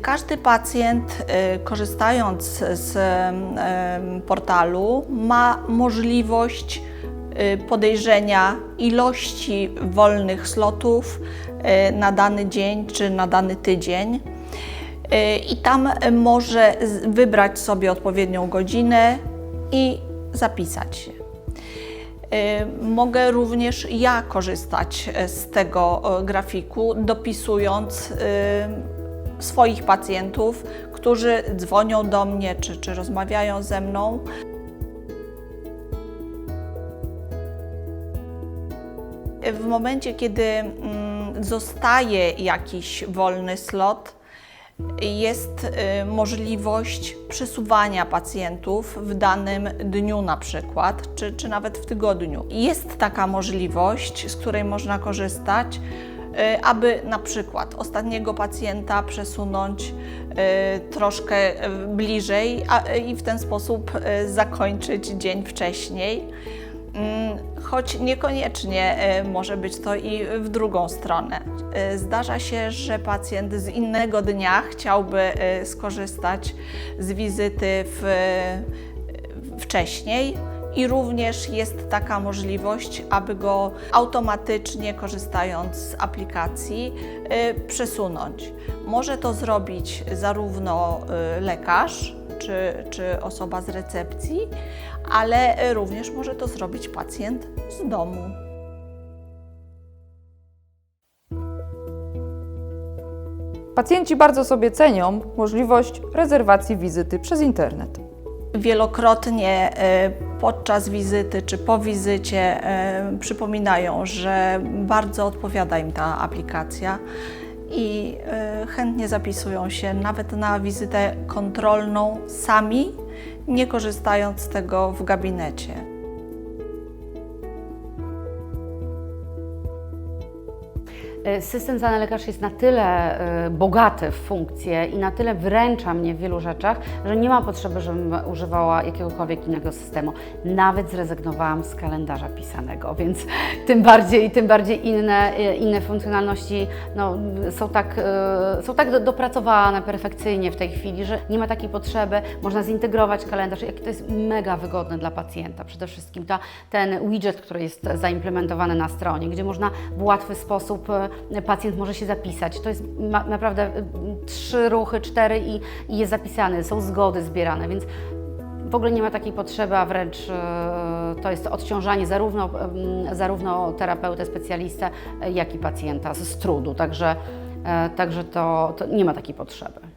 Każdy pacjent, y, korzystając z em, portalu, ma możliwość y, podejrzenia ilości wolnych slotów y, na dany dzień czy na dany tydzień. Y, I tam może wybrać sobie odpowiednią godzinę i zapisać się. Y, Mogę również ja korzystać z tego grafiku, dopisując y, swoich pacjentów, którzy dzwonią do mnie czy, czy rozmawiają ze mną. W momencie, kiedy mm, zostaje jakiś wolny slot, jest y, możliwość przesuwania pacjentów w danym dniu na przykład, czy, czy nawet w tygodniu. Jest taka możliwość, z której można korzystać, aby na przykład ostatniego pacjenta przesunąć y, troszkę y, bliżej i w ten sposób zakończyć dzień wcześniej. Mm, Choć niekoniecznie e, może być to i w drugą stronę. E, Zdarza się, że pacjent z innego dnia chciałby e, skorzystać z wizyty w, e, wcześniej i również jest taka możliwość, aby go automatycznie, korzystając z aplikacji, e, przesunąć. Może to zrobić zarówno e, lekarz, czy, czy osoba z recepcji, ale e, również może to zrobić pacjent z domu. Pacjenci bardzo sobie cenią możliwość rezerwacji wizyty przez internet. Wielokrotnie e, podczas wizyty czy po wizycie e, przypominają, że bardzo odpowiada im ta aplikacja i e, chętnie zapisują się nawet na wizytę kontrolną sami, nie korzystając z tego w gabinecie. System Znany Lekarz jest na tyle e, bogaty w funkcje i na tyle wyręcza mnie w wielu rzeczach, że nie ma potrzeby, żebym używała jakiegokolwiek innego systemu. Nawet zrezygnowałam z kalendarza pisanego, więc tym bardziej, tym bardziej inne, e, inne funkcjonalności no, są tak, są tak do- dopracowane perfekcyjnie w tej chwili, że nie ma takiej potrzeby. Można zintegrować kalendarz, jak to jest mega wygodne dla pacjenta. Przede wszystkim ta, ten widget, który jest zaimplementowany na stronie, gdzie można w łatwy sposób pacjent może się zapisać. To jest naprawdę e, trzy ruchy, cztery i, i jest zapisany, są zgody zbierane, więc w ogóle nie ma takiej potrzeby, a wręcz e, to jest odciążanie zarówno, em, zarówno terapeutę, specjalistę, jak i pacjenta z, z trudu. Także, e, także to, to nie ma takiej potrzeby.